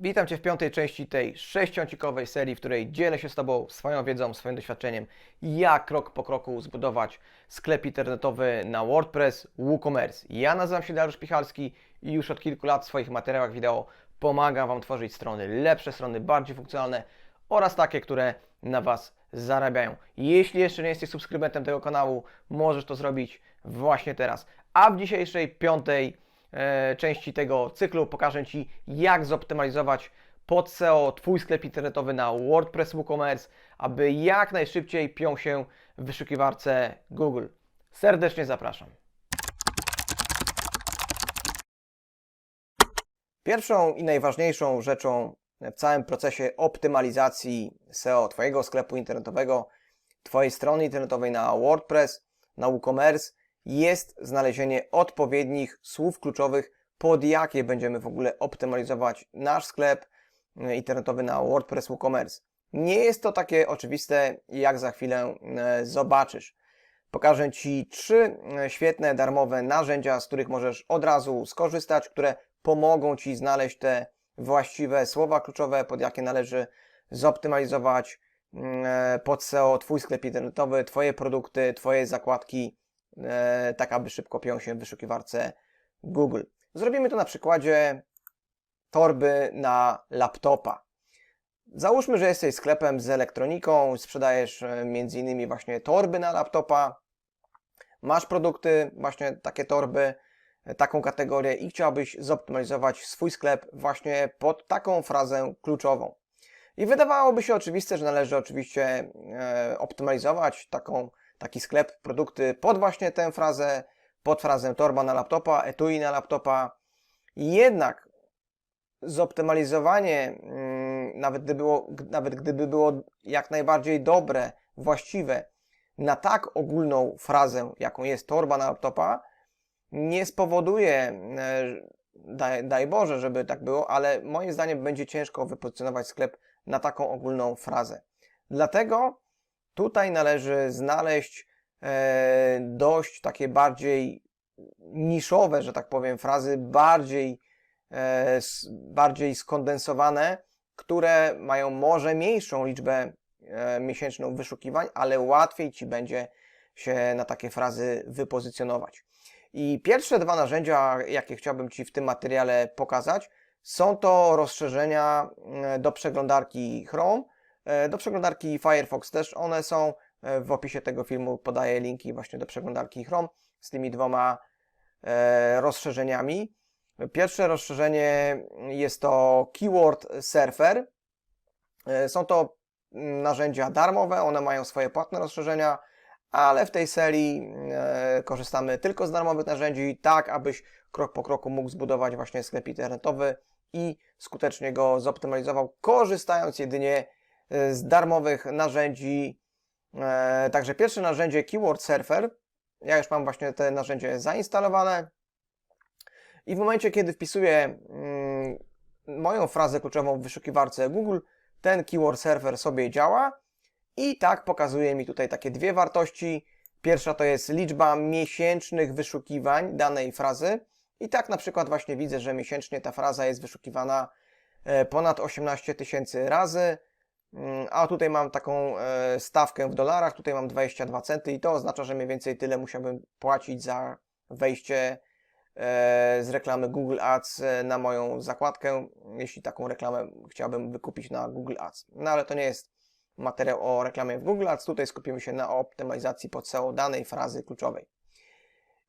Witam Cię w piątej części tej sześciącikowej serii, w której dzielę się z Tobą swoją wiedzą, swoim doświadczeniem, jak krok po kroku zbudować sklep internetowy na WordPress, WooCommerce. Ja nazywam się Dariusz Pichalski i już od kilku lat w swoich materiałach wideo pomagam Wam tworzyć strony lepsze, strony bardziej funkcjonalne oraz takie, które na Was zarabiają. Jeśli jeszcze nie jesteś subskrybentem tego kanału, możesz to zrobić właśnie teraz. A w dzisiejszej piątej części tego cyklu pokażę Ci, jak zoptymalizować pod SEO Twój sklep internetowy na WordPress WooCommerce, aby jak najszybciej piął się w wyszukiwarce Google. Serdecznie zapraszam. Pierwszą i najważniejszą rzeczą w całym procesie optymalizacji SEO Twojego sklepu internetowego, Twojej strony internetowej na WordPress, na WooCommerce jest znalezienie odpowiednich słów kluczowych, pod jakie będziemy w ogóle optymalizować nasz sklep e, internetowy na WordPress WooCommerce. Nie jest to takie oczywiste, jak za chwilę e, zobaczysz. Pokażę Ci trzy e, świetne darmowe narzędzia, z których możesz od razu skorzystać, które pomogą Ci znaleźć te właściwe słowa kluczowe, pod jakie należy zoptymalizować mm, pod SEO Twój sklep internetowy, Twoje produkty, Twoje zakładki, tak aby szybko piął się w wyszukiwarce Google. Zrobimy to na przykładzie torby na laptopa. Załóżmy, że jesteś sklepem z elektroniką, sprzedajesz e, innymi właśnie torby na laptopa, masz produkty, właśnie takie torby, e, taką kategorię i chciałbyś zoptymalizować swój sklep właśnie pod taką frazę kluczową. I wydawałoby się oczywiste, że należy oczywiście e, optymalizować taką, taki sklep, produkty pod właśnie tę frazę, pod frazę torba na laptopa, etui na laptopa. Jednak zoptymalizowanie, mm, nawet gdyby było, nawet gdyby było jak najbardziej dobre, właściwe, na tak ogólną frazę, jaką jest torba na laptopa, nie spowoduje, e, daj, daj Boże, żeby tak było, ale moim zdaniem będzie ciężko wypozycjonować sklep na taką ogólną frazę. Dlatego tutaj należy znaleźć e, dość takie bardziej niszowe, że tak powiem, frazy, bardziej, e, bardziej skondensowane, które mają może mniejszą liczbę e, miesięczną wyszukiwań, ale łatwiej Ci będzie się na takie frazy wypozycjonować. I pierwsze dwa narzędzia, jakie chciałbym Ci w tym materiale pokazać, są to rozszerzenia e, do przeglądarki Chrome, do przeglądarki Firefox też. One są e, w opisie tego filmu, podaję linki właśnie do przeglądarki Chrome z tymi dwoma e, rozszerzeniami. Pierwsze rozszerzenie jest to Keyword Surfer. E, Są to mm, narzędzia darmowe, one mają swoje płatne rozszerzenia, ale w tej serii e, korzystamy tylko z darmowych narzędzi, tak abyś krok po kroku mógł zbudować właśnie sklep internetowy i skutecznie go zoptymalizował, korzystając jedynie e, z darmowych narzędzi. E, Także pierwsze narzędzie Keyword Surfer. Ja już mam właśnie te narzędzie zainstalowane. I w momencie, kiedy wpisuję mm, moją frazę kluczową w wyszukiwarce Google, ten Keyword Surfer sobie działa i tak pokazuje mi tutaj takie dwie wartości. Pierwsza to jest liczba miesięcznych wyszukiwań danej frazy. I tak na przykład właśnie widzę, że miesięcznie ta fraza jest wyszukiwana e, ponad 18 tysięcy razy. Mm, A tutaj mam taką e, stawkę w dolarach, tutaj mam 22 centy i to oznacza, że mniej więcej tyle musiałbym płacić za wejście e, z reklamy Google Ads e, na moją zakładkę, jeśli taką reklamę chciałbym wykupić na Google Ads. No ale to nie jest materiał o reklamie w Google Ads, tutaj skupimy się na optymalizacji pod SEO danej frazy kluczowej.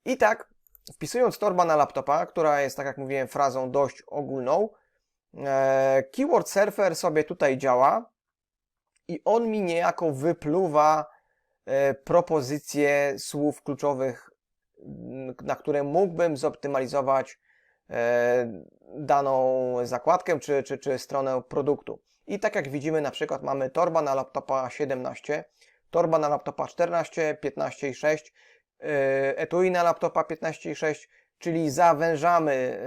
I tak, wpisując torba na laptopa, która jest, tak jak mówiłem, frazą dość ogólną, Keyword Surfer sobie tutaj działa i on mi niejako wypluwa e, propozycje słów kluczowych, m, na które mógłbym zoptymalizować e, daną zakładkę czy, czy, czy stronę produktu. I tak jak widzimy, na przykład mamy torba na laptopa 17, torba na laptopa 14, 15 i 6, e, etui na laptopa 15 i 6, czyli zawężamy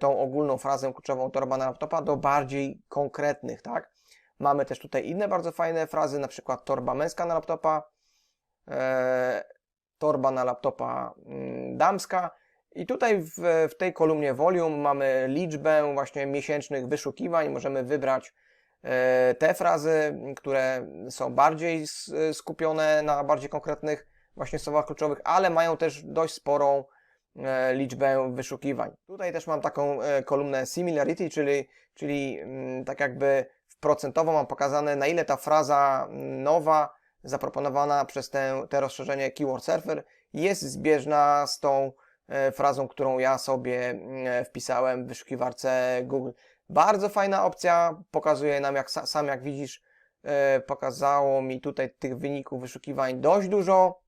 tą ogólną frazę kluczową torba na laptopa do bardziej konkretnych, tak? Mamy też tutaj inne bardzo fajne frazy, na przykład torba męska na laptopa, e, torba na laptopa mm, damska I tutaj w, w tej kolumnie volume mamy liczbę właśnie miesięcznych wyszukiwań. Możemy wybrać e, te frazy, które są bardziej skupione na bardziej konkretnych właśnie słowach kluczowych, ale mają też dość sporą e, liczbę wyszukiwań. Tutaj też mam taką e, kolumnę similarity, czyli, czyli mm, tak jakby procentowo mam pokazane na ile ta fraza nowa zaproponowana przez te, te rozszerzenie Keyword Surfer jest zbieżna z tą e, frazą, którą ja sobie mm, wpisałem w wyszukiwarce Google. Bardzo fajna opcja, pokazuje nam, jak sa- sam jak widzisz, e, pokazało mi tutaj tych wyników wyszukiwań dość dużo.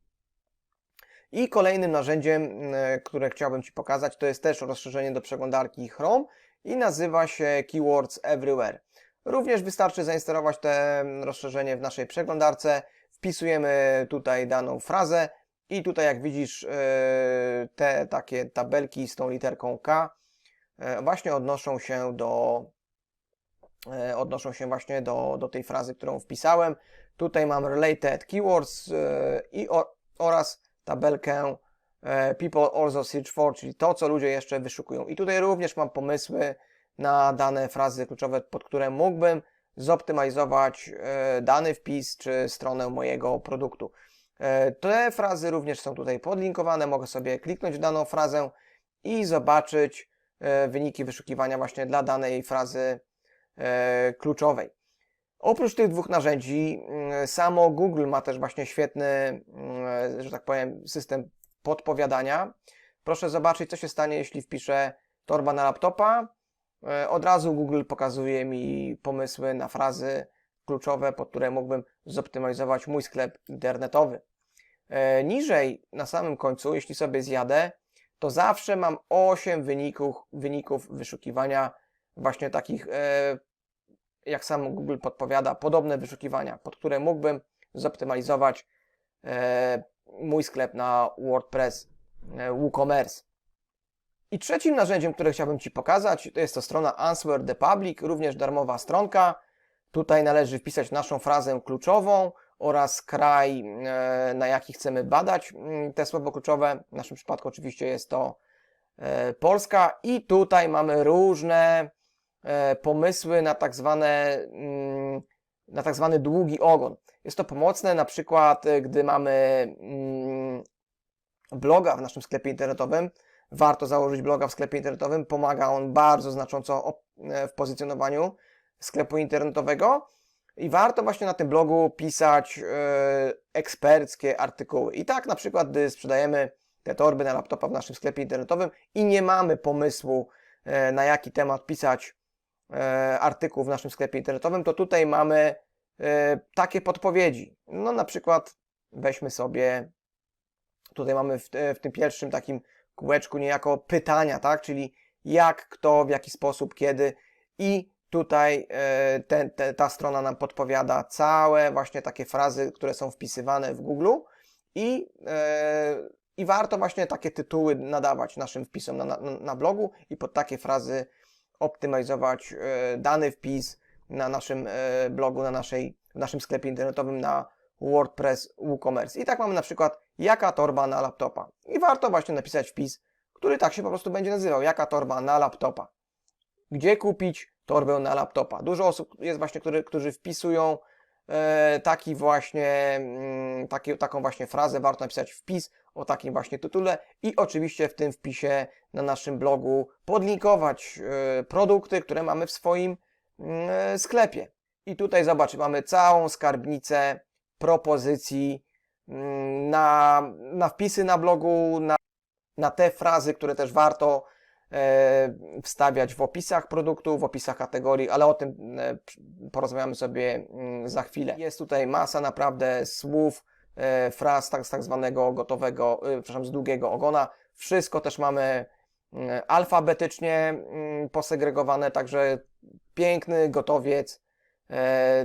I kolejnym narzędziem, mm, które chciałbym Ci pokazać, to jest też rozszerzenie do przeglądarki Chrome i nazywa się Keywords Everywhere. Również wystarczy zainstalować to rozszerzenie w naszej przeglądarce. Wpisujemy tutaj daną frazę i tutaj jak widzisz e, te takie tabelki z tą literką K e, właśnie odnoszą się do e, odnoszą się właśnie do, do tej frazy, którą wpisałem. Tutaj mam related keywords i o, oraz tabelkę people also search for, czyli to, co ludzie jeszcze wyszukują. I tutaj również mam pomysły na dane frazy kluczowe, pod które mógłbym zoptymalizować e, dany wpis czy stronę mojego produktu. E, Te frazy również są tutaj podlinkowane. Mogę sobie kliknąć w daną frazę i zobaczyć e, wyniki wyszukiwania właśnie dla danej frazy kluczowej. Oprócz tych dwóch narzędzi, mm, samo Google ma też właśnie świetny, mm, że tak powiem, system podpowiadania. Proszę zobaczyć, co się stanie, jeśli wpiszę torba na laptopa. E, Od razu Google pokazuje mi pomysły na frazy kluczowe, pod które mógłbym zoptymalizować mój sklep internetowy. E, Niżej, na samym końcu, jeśli sobie zjadę, to zawsze mam 8 wyników, wyników wyszukiwania właśnie takich, e, jak sam Google podpowiada, podobne wyszukiwania, pod które mógłbym zoptymalizować mój sklep na WordPress, WooCommerce. I trzecim narzędziem, które chciałbym Ci pokazać, to jest to strona Answer the Public, również darmowa stronka. Tutaj należy wpisać naszą frazę kluczową oraz kraj, e, na jaki chcemy badać mm, te słowo kluczowe. W naszym przypadku oczywiście jest to e, Polska i tutaj mamy różne e, pomysły na tak zwane mm, na tak zwany długi ogon. Jest to pomocne na przykład, gdy mamy mm, bloga w naszym sklepie internetowym. Warto założyć bloga w sklepie internetowym. Pomaga on bardzo znacząco e, w pozycjonowaniu sklepu internetowego. I warto właśnie na tym blogu pisać e, eksperckie artykuły. I tak na przykład, gdy sprzedajemy te torby na laptopa w naszym sklepie internetowym i nie mamy pomysłu, e, na jaki temat pisać artykuł w naszym sklepie internetowym, to tutaj mamy takie podpowiedzi. No na przykład weźmy sobie, tutaj mamy w, w tym pierwszym takim kółeczku niejako pytania, tak? Czyli jak, kto, w jaki sposób, kiedy i tutaj e, te, te, ta strona nam podpowiada całe właśnie takie frazy, które są wpisywane w Google i, e, i warto właśnie takie tytuły nadawać naszym wpisom na, na, na blogu i pod takie frazy optymalizować e, dany wpis na naszym e, blogu, na naszej, w naszym sklepie internetowym na WordPress WooCommerce. I tak mamy na przykład jaka torba na laptopa. I warto właśnie napisać wpis, który tak się po prostu będzie nazywał, jaka torba na laptopa. Gdzie kupić torbę na laptopa? Dużo osób jest właśnie, który, którzy wpisują e, taki właśnie, mm, taki, taką właśnie frazę, warto napisać wpis o takim właśnie tytule i oczywiście w tym wpisie na naszym blogu podlinkować e, produkty, które mamy w swoim mm, sklepie. I tutaj zobacz, mamy całą skarbnicę propozycji na, na wpisy na blogu, na, na te frazy, które też warto e, wstawiać w opisach produktów, w opisach kategorii, ale o tym e, porozmawiamy sobie mm, za chwilę. Jest tutaj masa naprawdę słów, e, fraz tak, z tak zwanego gotowego, przepraszam, z długiego ogona. Wszystko też mamy mm, alfabetycznie mm, posegregowane, także piękny gotowiec,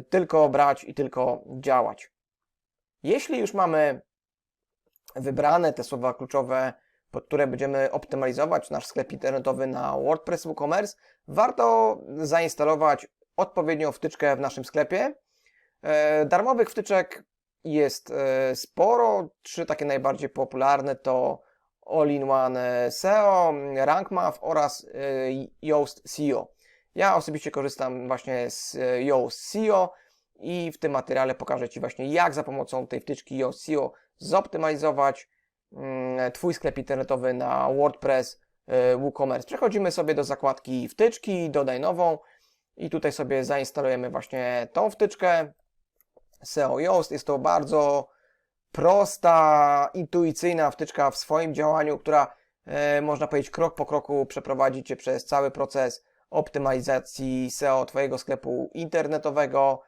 tylko brać i tylko działać. Jeśli już mamy wybrane te słowa kluczowe, pod które będziemy optymalizować nasz sklep internetowy na WordPress WooCommerce, warto zainstalować odpowiednią wtyczkę w naszym sklepie. E, Darmowych wtyczek jest e, sporo. Trzy takie najbardziej popularne to All-in-One SEO, Rank Math oraz e, Yoast SEO. Ja osobiście korzystam właśnie z e, Yoast SEO i w tym materiale pokażę Ci właśnie jak za pomocą tej wtyczki Yoast SEO zoptymalizować mm, Twój sklep internetowy na WordPress e, WooCommerce. Przechodzimy sobie do zakładki wtyczki, dodaj nową i tutaj sobie zainstalujemy właśnie tą wtyczkę SEO Yoast. Jest to bardzo prosta, intuicyjna wtyczka w swoim działaniu, która e, można powiedzieć krok po kroku przeprowadzi Cię przez cały proces optymalizacji SEO Twojego sklepu internetowego,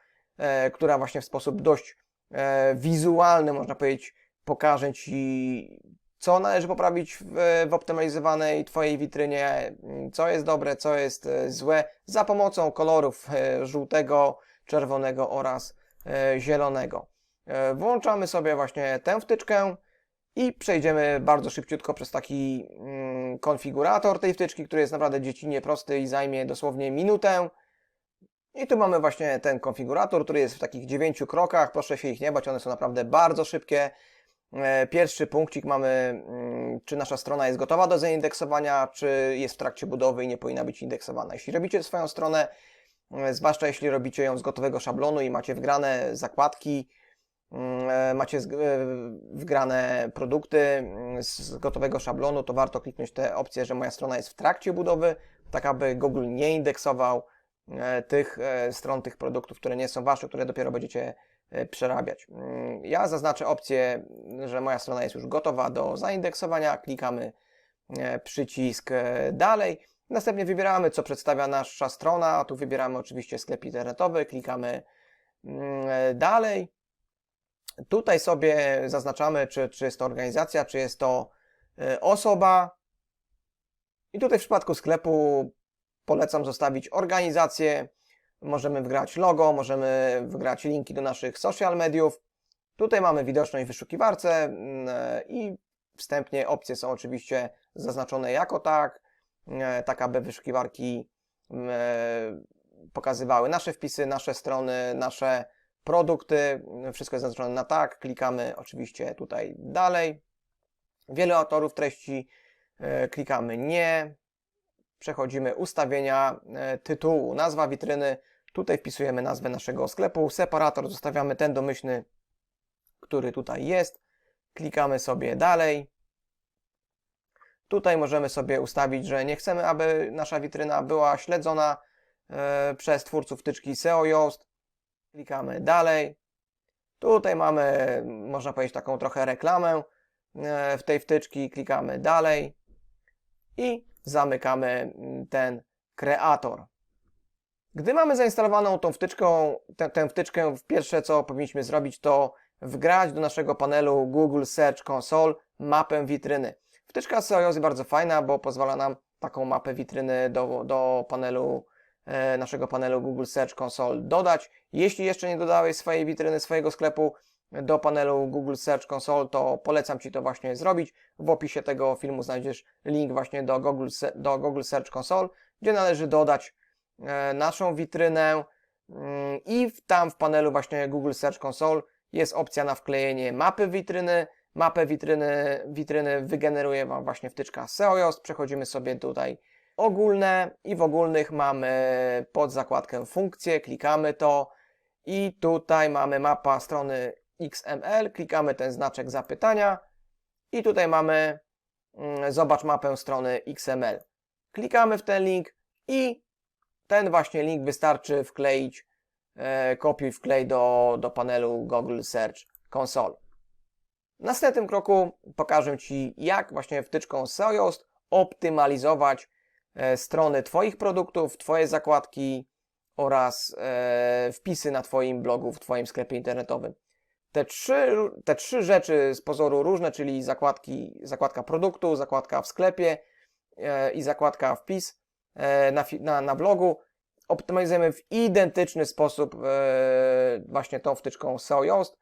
która właśnie w sposób dość e, wizualny, można powiedzieć, pokaże Ci, co należy poprawić w, w optymalizowanej Twojej witrynie, co jest dobre, co jest e, złe, za pomocą kolorów e, żółtego, czerwonego oraz e, zielonego. E, Włączamy sobie właśnie tę wtyczkę i przejdziemy bardzo szybciutko przez taki mm, konfigurator tej wtyczki, który jest naprawdę dziecinnie prosty i zajmie dosłownie minutę. I tu mamy właśnie ten konfigurator, który jest w takich dziewięciu krokach. Proszę się ich nie bać, one są naprawdę bardzo szybkie. E, Pierwszy punkcik mamy, mm, czy nasza strona jest gotowa do zaindeksowania, czy jest w trakcie budowy i nie powinna być indeksowana. Jeśli robicie swoją stronę, e, zwłaszcza jeśli robicie ją z gotowego szablonu i macie wgrane zakładki, mm, e, macie wgrane produkty mm, z gotowego szablonu, to warto kliknąć tę opcję, że moja strona jest w trakcie budowy, tak aby Google nie indeksował tych e, stron, tych produktów, które nie są wasze, które dopiero będziecie e, przerabiać. Mm, Ja zaznaczę opcję, że moja strona jest już gotowa do zaindeksowania, klikamy e, przycisk e, dalej. Następnie wybieramy, co przedstawia nasza strona. Tu wybieramy oczywiście sklep internetowy, klikamy mm, e, dalej. Tutaj sobie zaznaczamy, czy, czy jest to organizacja, czy jest to e, osoba. I tutaj w przypadku sklepu polecam zostawić organizację. Możemy wgrać logo, możemy wgrać linki do naszych social mediów. Tutaj mamy widoczność w wyszukiwarce mm, i wstępnie opcje są oczywiście zaznaczone jako tak, e, tak aby wyszukiwarki mm, pokazywały nasze wpisy, nasze strony, nasze produkty. Wszystko jest zaznaczone na tak. Klikamy oczywiście tutaj dalej. Wiele autorów treści. e, Klikamy nie. Przechodzimy ustawienia e, tytułu, nazwa witryny. Tutaj wpisujemy nazwę naszego sklepu. Separator zostawiamy ten domyślny, który tutaj jest. Klikamy sobie dalej. Tutaj możemy sobie ustawić, że nie chcemy, aby nasza witryna była śledzona e, przez twórców wtyczki SEO Yoast. Klikamy dalej. Tutaj mamy, można powiedzieć, taką trochę reklamę e, w tej wtyczki. Klikamy dalej i zamykamy mm, ten kreator. Gdy mamy zainstalowaną tą wtyczką, tę, tę wtyczkę, pierwsze co powinniśmy zrobić to wgrać do naszego panelu Google Search Console mapę witryny. Wtyczka SEO jest bardzo fajna, bo pozwala nam taką mapę witryny do, do panelu, e, naszego panelu Google Search Console dodać. Jeśli jeszcze nie dodałeś swojej witryny, swojego sklepu do panelu Google Search Console, to polecam Ci to właśnie zrobić. W opisie tego filmu znajdziesz link właśnie do Google, do Google Search Console, gdzie należy dodać e, naszą witrynę mm, i tam w panelu właśnie Google Search Console jest opcja na wklejenie mapy witryny. Mapę witryny, witryny wygeneruje Wam właśnie wtyczka SEO Yoast. Przechodzimy sobie tutaj ogólne i w ogólnych mamy pod zakładkę funkcje, klikamy to i tutaj mamy mapa strony XML, klikamy ten znaczek zapytania i tutaj mamy mm, zobacz mapę strony XML. Klikamy w ten link i ten właśnie link wystarczy wkleić, e, kopiuj wklej do, do panelu Google Search Console. W następnym kroku pokażę Ci, jak właśnie wtyczką SEO optymalizować e, strony Twoich produktów, Twoje zakładki oraz e, wpisy na Twoim blogu, w Twoim sklepie internetowym. Te trzy, te trzy rzeczy z pozoru różne, czyli zakładki, zakładka produktu, zakładka w sklepie e, i zakładka wpis e, na, na, na blogu, optymalizujemy w identyczny sposób e, właśnie tą wtyczką SEO Yoast.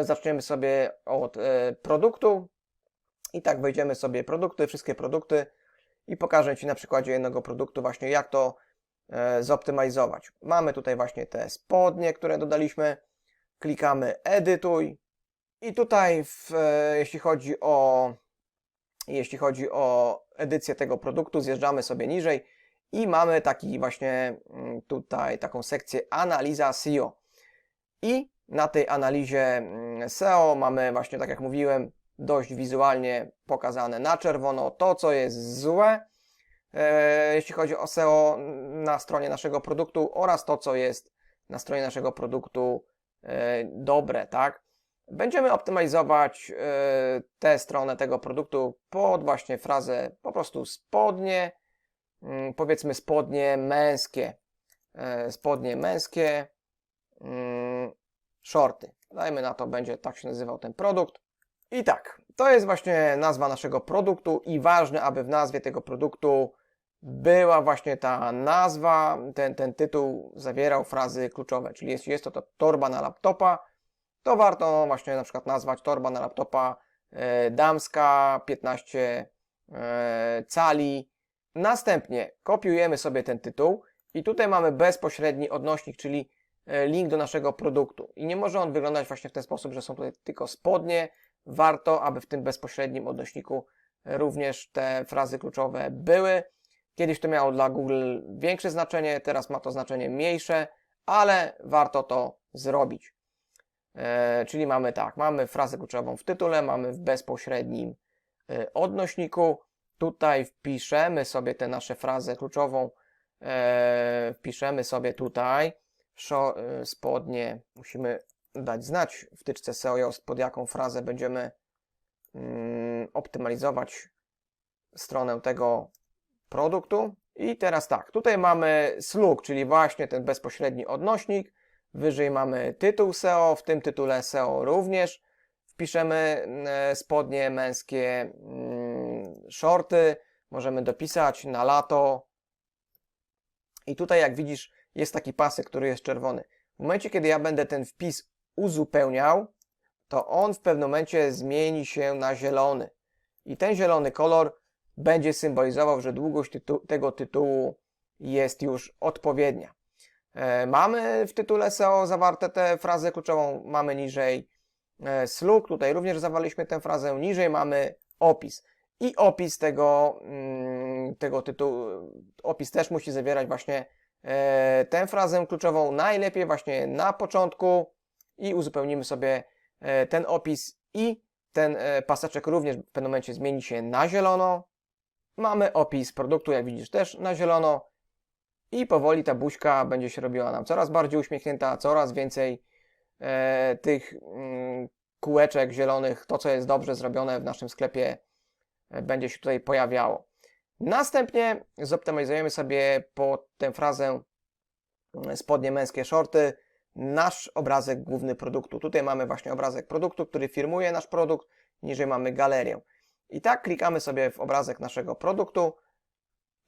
Zaczniemy sobie od produktu i tak wejdziemy sobie produkty, wszystkie produkty i pokażę Ci na przykładzie jednego produktu właśnie jak to zoptymalizować. Mamy tutaj właśnie te spodnie, które dodaliśmy. Klikamy edytuj i tutaj w, e, jeśli chodzi o jeśli chodzi o edycję tego produktu, zjeżdżamy sobie niżej i mamy taki właśnie mm, tutaj taką sekcję analiza SEO. I na tej analizie mm, SEO mamy właśnie, tak jak mówiłem, dość wizualnie pokazane na czerwono to, co jest złe, e, jeśli chodzi o SEO na stronie naszego produktu oraz to, co jest na stronie naszego produktu dobre, tak? Będziemy optymalizować e, tę stronę tego produktu pod właśnie frazę po prostu spodnie, mm, powiedzmy spodnie męskie, e, spodnie męskie, mm, shorty. Dajmy na to, będzie tak się nazywał ten produkt. I tak, to jest właśnie nazwa naszego produktu i ważne, aby w nazwie tego produktu była właśnie ta nazwa, ten, ten tytuł zawierał frazy kluczowe, czyli jeśli jest to, to torba na laptopa, to warto właśnie na przykład nazwać torba na laptopa e, damska 15 e, cali. Następnie kopiujemy sobie ten tytuł i tutaj mamy bezpośredni odnośnik, czyli e, link do naszego produktu. I nie może on wyglądać właśnie w ten sposób, że są tutaj tylko spodnie. Warto, aby w tym bezpośrednim odnośniku również te frazy kluczowe były. Kiedyś to miało dla Google większe znaczenie, teraz ma to znaczenie mniejsze, ale warto to zrobić. E, czyli mamy tak, mamy frazę kluczową w tytule, mamy w bezpośrednim e, odnośniku. Tutaj wpiszemy sobie tę naszą frazę kluczową, e, wpiszemy sobie tutaj szo, e, spodnie, musimy dać znać w tyczce SEO, pod jaką frazę będziemy mm, optymalizować stronę tego produktu. I teraz tak, tutaj mamy slug, czyli właśnie ten bezpośredni odnośnik. Wyżej mamy tytuł SEO, w tym tytule SEO również. Wpiszemy e, spodnie męskie, mm, shorty, możemy dopisać na lato. I tutaj jak widzisz jest taki pasek, który jest czerwony. W momencie, kiedy ja będę ten wpis uzupełniał, to on w pewnym momencie zmieni się na zielony. I ten zielony kolor będzie symbolizował, że długość tytu tego tytułu jest już odpowiednia. E, mamy w tytule SEO zawarte tę frazę kluczową, mamy niżej e, slug, tutaj również zawarliśmy tę frazę, niżej mamy opis. I opis tego, mm, tego tytułu, opis też musi zawierać właśnie e, tę frazę kluczową, najlepiej właśnie na początku i uzupełnimy sobie ten opis i ten paseczek również w pewnym momencie zmieni się na zielono. Mamy opis produktu, jak widzisz też na zielono i powoli ta buźka będzie się robiła nam coraz bardziej uśmiechnięta, coraz więcej e, tych mm, kółeczek zielonych, to co jest dobrze zrobione w naszym sklepie e, będzie się tutaj pojawiało. Następnie zoptymalizujemy sobie pod tę frazę mm, spodnie męskie shorty nasz obrazek główny produktu. Tutaj mamy właśnie obrazek produktu, który firmuje nasz produkt, niżej mamy galerię. I tak klikamy sobie w obrazek naszego produktu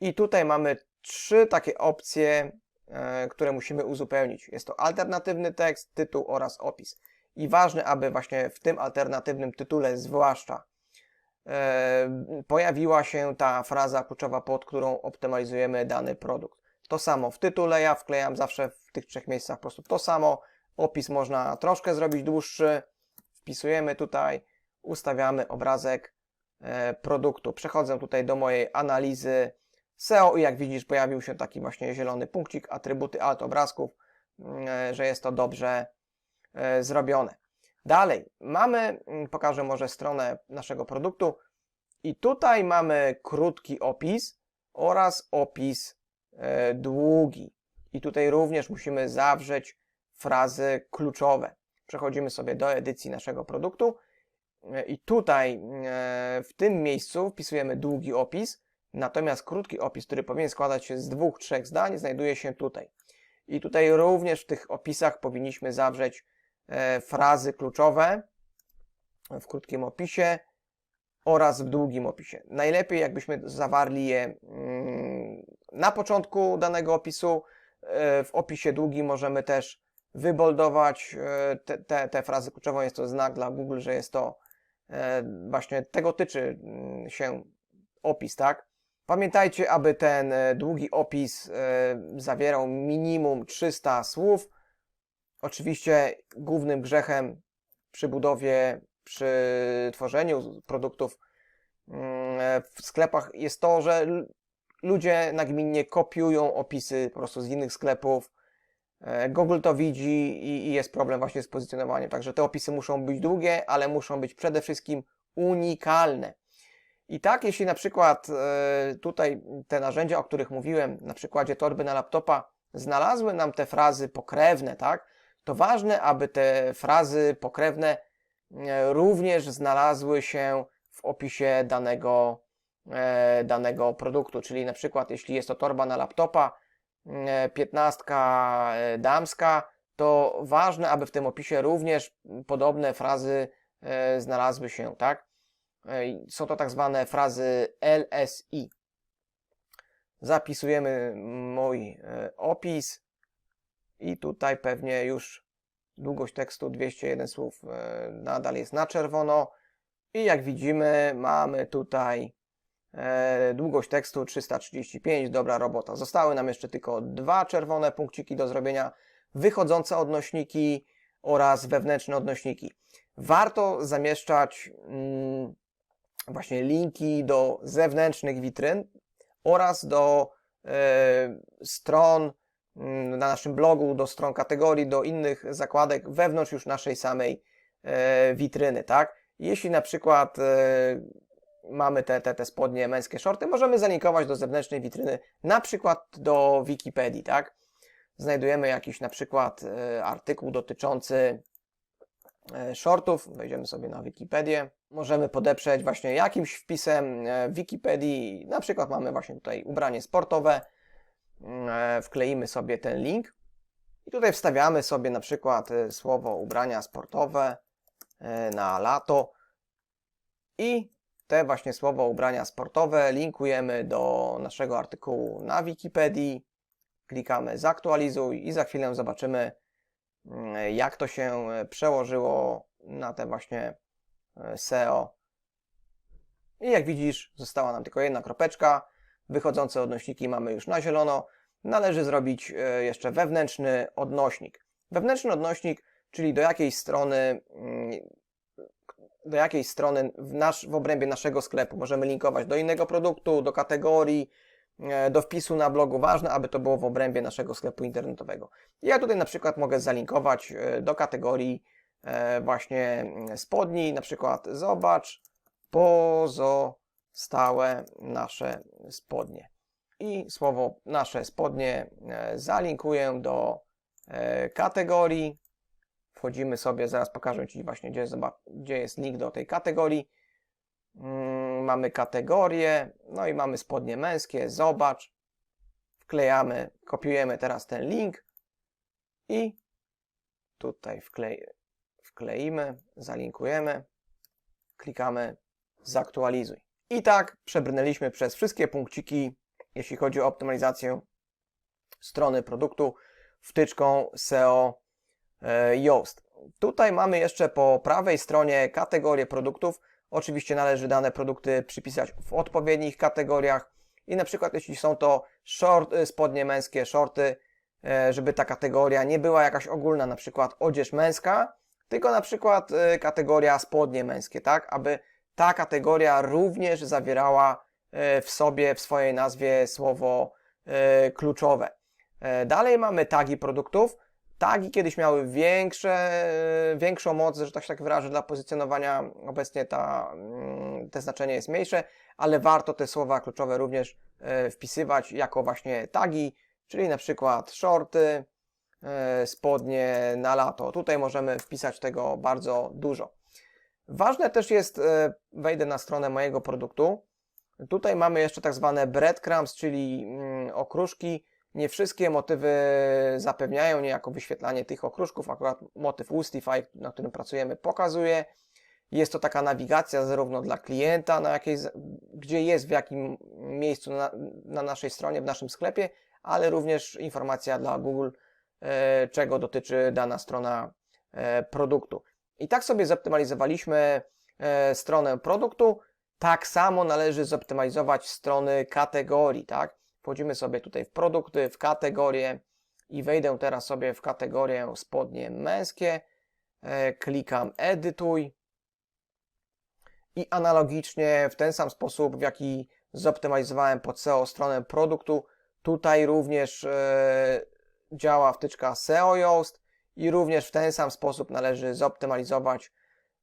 i tutaj mamy trzy takie opcje, e, które musimy uzupełnić. Jest to alternatywny tekst, tytuł oraz opis. I ważne, aby właśnie w tym alternatywnym tytule zwłaszcza e, pojawiła się ta fraza kluczowa, pod którą optymalizujemy dany produkt. To samo w tytule, ja wklejam zawsze w tych trzech miejscach po prostu to samo. Opis można troszkę zrobić dłuższy. Wpisujemy tutaj, ustawiamy obrazek produktu. Przechodzę tutaj do mojej analizy SEO i jak widzisz pojawił się taki właśnie zielony punkcik, atrybuty alt obrazków, mm, e, że jest to dobrze e, zrobione. Dalej, mamy, mm, pokażę może stronę naszego produktu i tutaj mamy krótki opis oraz opis e, długi. I tutaj również musimy zawrzeć frazy kluczowe. Przechodzimy sobie do edycji naszego produktu i tutaj w tym miejscu wpisujemy długi opis, Natomiast krótki opis, który powinien składać się z dwóch, trzech zdań, znajduje się tutaj. I tutaj również w tych opisach powinniśmy zawrzeć e, frazy kluczowe w krótkim opisie oraz w długim opisie. Najlepiej jakbyśmy zawarli je mm, na początku danego opisu. E, w opisie długim możemy też wyboldować e, te, te, te frazy kluczowe. Jest to znak dla Google, że jest to e, właśnie tego tyczy mm, się opis, tak? Pamiętajcie, aby ten e, długi opis e, zawierał minimum 300 słów. Oczywiście głównym grzechem przy budowie, przy tworzeniu produktów mm, w sklepach jest to, że ludzie nagminnie kopiują opisy po prostu z innych sklepów. E, Google to widzi i, jest problem właśnie z pozycjonowaniem. Także te opisy muszą być długie, ale muszą być przede wszystkim unikalne. I tak, jeśli na przykład e, tutaj te narzędzia, o których mówiłem, na przykładzie torby na laptopa, znalazły nam te frazy pokrewne, tak, to ważne, aby te frazy pokrewne e, również znalazły się w opisie danego, danego produktu. Czyli na przykład, jeśli jest to torba na laptopa, piętnastka e, damska, to ważne, aby w tym opisie również podobne frazy e, znalazły się, tak? E, Są to tak zwane frazy LSI. Zapisujemy mój e, opis i tutaj pewnie już długość tekstu 201 słów e, nadal jest na czerwono i jak widzimy mamy tutaj e, długość tekstu 335, dobra robota. Zostały nam jeszcze tylko dwa czerwone punkciki do zrobienia, wychodzące odnośniki oraz wewnętrzne odnośniki. Warto zamieszczać mm, właśnie linki do zewnętrznych witryn oraz do e, stron mm, na naszym blogu, do stron kategorii, do innych zakładek wewnątrz już naszej samej e, witryny, tak? Jeśli na przykład e, mamy te, te, te spodnie męskie shorty, możemy zalinkować do zewnętrznej witryny, na przykład do Wikipedii, tak? Znajdujemy jakiś na przykład e, artykuł dotyczący e, shortów, wejdziemy sobie na Wikipedię, możemy podeprzeć właśnie jakimś wpisem e, w Wikipedii, na przykład mamy właśnie tutaj ubranie sportowe, e, wkleimy sobie ten link i tutaj wstawiamy sobie na przykład e, słowo ubrania sportowe e, na lato i te właśnie słowo ubrania sportowe linkujemy do naszego artykułu na Wikipedii, klikamy zaktualizuj i za chwilę zobaczymy mm, jak to się e, przełożyło na te właśnie e, SEO. I jak widzisz, została nam tylko jedna kropeczka. Wychodzące odnośniki mamy już na zielono. Należy zrobić e, jeszcze wewnętrzny odnośnik. Wewnętrzny odnośnik, czyli do jakiej strony, mm, do jakiej strony w, nasz, w obrębie naszego sklepu możemy linkować do innego produktu, do kategorii, e, do wpisu na blogu. Ważne, aby to było w obrębie naszego sklepu internetowego. Ja tutaj na przykład mogę zalinkować e, do kategorii e, właśnie mm, spodni, na przykład zobacz pozostałe nasze spodnie. I słowo nasze spodnie zalinkuję do kategorii. Wchodzimy sobie, zaraz pokażę Ci właśnie, gdzie, gdzie jest link do tej kategorii. Mm, mamy kategorię, no i mamy spodnie męskie, zobacz. Wklejamy, kopiujemy teraz ten link i tutaj wklej, wkleimy, zalinkujemy, klikamy zaktualizuj. I tak przebrnęliśmy przez wszystkie punkciki, jeśli chodzi o optymalizację strony produktu wtyczką SEO Yoast. Tutaj mamy jeszcze po prawej stronie kategorie produktów. Oczywiście należy dane produkty przypisać w odpowiednich kategoriach i na przykład jeśli są to short, e, spodnie męskie, shorty, e, żeby ta kategoria nie była jakaś ogólna, na przykład odzież męska, tylko na przykład e, kategoria spodnie męskie, tak, aby ta kategoria również zawierała e, w sobie, w swojej nazwie słowo e, kluczowe. E, Dalej mamy tagi produktów. Tagi kiedyś miały większe, e, większą moc, że tak się tak wyrażę, dla pozycjonowania. Obecnie ta, mm, te znaczenie jest mniejsze, ale warto te słowa kluczowe również e, wpisywać jako właśnie tagi, czyli na przykład shorty, e, spodnie na lato. Tutaj możemy wpisać tego bardzo dużo. Ważne też jest, wejdę na stronę mojego produktu. Tutaj mamy jeszcze tak zwane breadcrumbs, czyli mm, okruszki. Nie wszystkie motywy zapewniają niejako wyświetlanie tych okruszków. Akurat motyw Woostify, na którym pracujemy, pokazuje. Jest to taka nawigacja zarówno dla klienta, na jakiej, gdzie jest, w jakim miejscu na, na naszej stronie, w naszym sklepie, ale również informacja dla Google, e, czego dotyczy dana strona e, produktu. I tak sobie zoptymalizowaliśmy e, stronę produktu. Tak samo należy zoptymalizować strony kategorii, tak? Wchodzimy sobie tutaj w produkty, w kategorię i wejdę teraz sobie w kategorię spodnie męskie. E, klikam edytuj. I analogicznie w ten sam sposób, w jaki zoptymalizowałem pod SEO stronę produktu, tutaj również e, działa wtyczka SEO Yoast i również w ten sam sposób należy zoptymalizować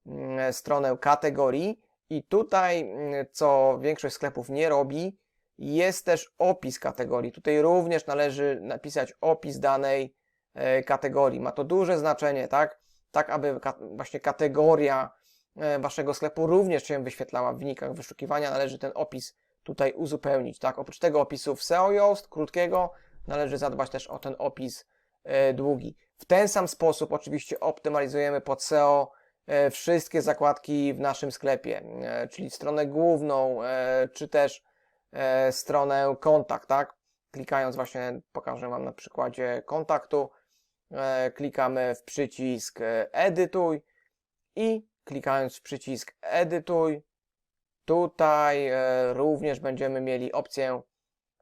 mm, stronę kategorii. I tutaj, mm, co większość sklepów nie robi, jest też opis kategorii. Tutaj również należy napisać opis danej e, kategorii. Ma to duże znaczenie, tak? Tak, aby właśnie kategoria e, waszego sklepu również się wyświetlała w wynikach wyszukiwania, należy ten opis tutaj uzupełnić, tak? Oprócz tego opisu w SEO Yoast, krótkiego, należy zadbać też o ten opis e, długi. W ten sam sposób oczywiście optymalizujemy pod SEO wszystkie zakładki w naszym sklepie, czyli stronę główną, czy też stronę kontakt, tak? Klikając właśnie, pokażę Wam na przykładzie kontaktu, e, klikamy w przycisk e, edytuj i klikając w przycisk edytuj, tutaj e, również będziemy mieli opcję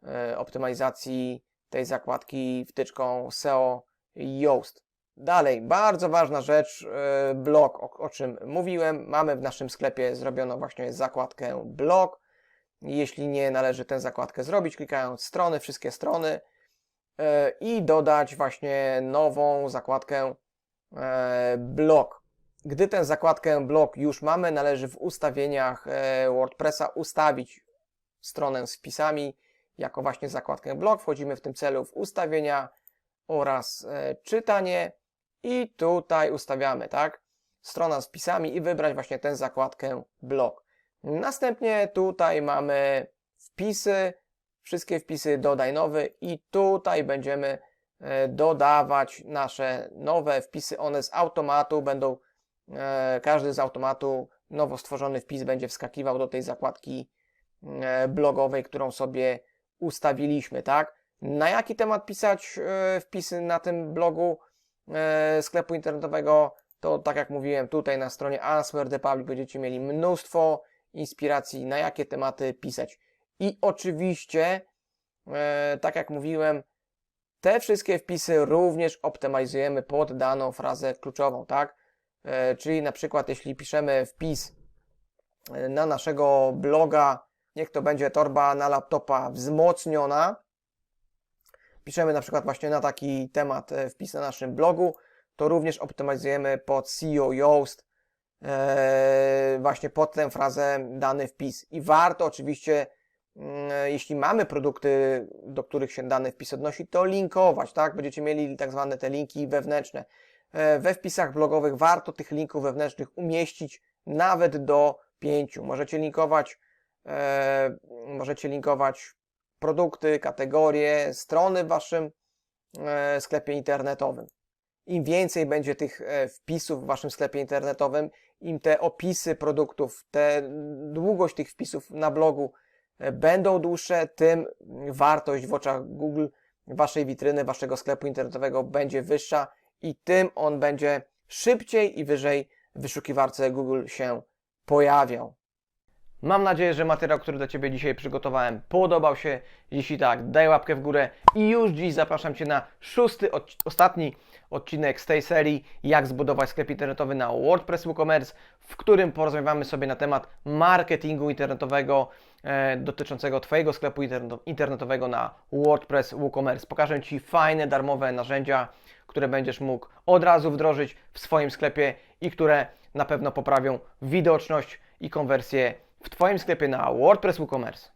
e, optymalizacji tej zakładki wtyczką SEO Yoast. Dalej, bardzo ważna rzecz, e, blog, o, o czym mówiłem. Mamy w naszym sklepie zrobioną właśnie zakładkę blog. Jeśli nie, należy tę zakładkę zrobić, klikając strony, wszystkie strony e, i dodać właśnie nową zakładkę e, blog. Gdy tę zakładkę blog już mamy, należy w ustawieniach e, WordPressa ustawić stronę z wpisami jako właśnie zakładkę blog. Wchodzimy w tym celu w ustawienia oraz czytanie i tutaj ustawiamy, tak? Strona z wpisami i wybrać właśnie tę zakładkę blog. Następnie tutaj mamy wpisy, wszystkie wpisy dodaj nowy i tutaj będziemy e, dodawać nasze nowe wpisy. One z automatu będą, e, każdy z automatu nowo stworzony wpis będzie wskakiwał do tej zakładki e, blogowej, którą sobie ustawiliśmy, tak? Na jaki temat pisać wpisy na tym blogu sklepu internetowego? To tak jak mówiłem tutaj na stronie Answer the Public będziecie mieli mnóstwo inspiracji, na jakie tematy pisać. I oczywiście, e, tak jak mówiłem, te wszystkie wpisy również optymalizujemy pod daną frazę kluczową, tak? E, czyli na przykład, jeśli piszemy wpis e, na naszego bloga, niech to będzie torba na laptopa wzmocniona, piszemy na przykład właśnie na taki temat wpis na naszym blogu, to również optymalizujemy pod SEO Yoast, właśnie pod tę frazę dany wpis. I warto oczywiście, mm, jeśli mamy produkty, do których się dany wpis odnosi, to linkować, tak? Będziecie mieli tak zwane te linki wewnętrzne. E, we wpisach blogowych warto tych linków wewnętrznych umieścić nawet do pięciu. Możecie linkować, e, możecie linkować produkty, kategorie, strony w waszym sklepie internetowym. Im więcej będzie tych e, wpisów w waszym sklepie internetowym, im te opisy produktów, te długość tych wpisów na blogu e, będą dłuższe, tym wartość w oczach Google waszej witryny, waszego sklepu internetowego będzie wyższa i tym on będzie szybciej i wyżej w wyszukiwarce Google się pojawiał. Mam nadzieję, że materiał, który dla Ciebie dzisiaj przygotowałem, podobał się. Jeśli tak, daj łapkę w górę i już dziś zapraszam Cię na szósty, ostatni odcinek z tej serii, jak zbudować sklep internetowy na WordPress WooCommerce, w którym porozmawiamy sobie na temat marketingu internetowego e, dotyczącego Twojego sklepu internetowego na WordPress WooCommerce. Pokażę Ci fajne, darmowe narzędzia, które będziesz mógł od razu wdrożyć w swoim sklepie i które na pewno poprawią widoczność i konwersję w Twoim sklepie na WordPress WooCommerce.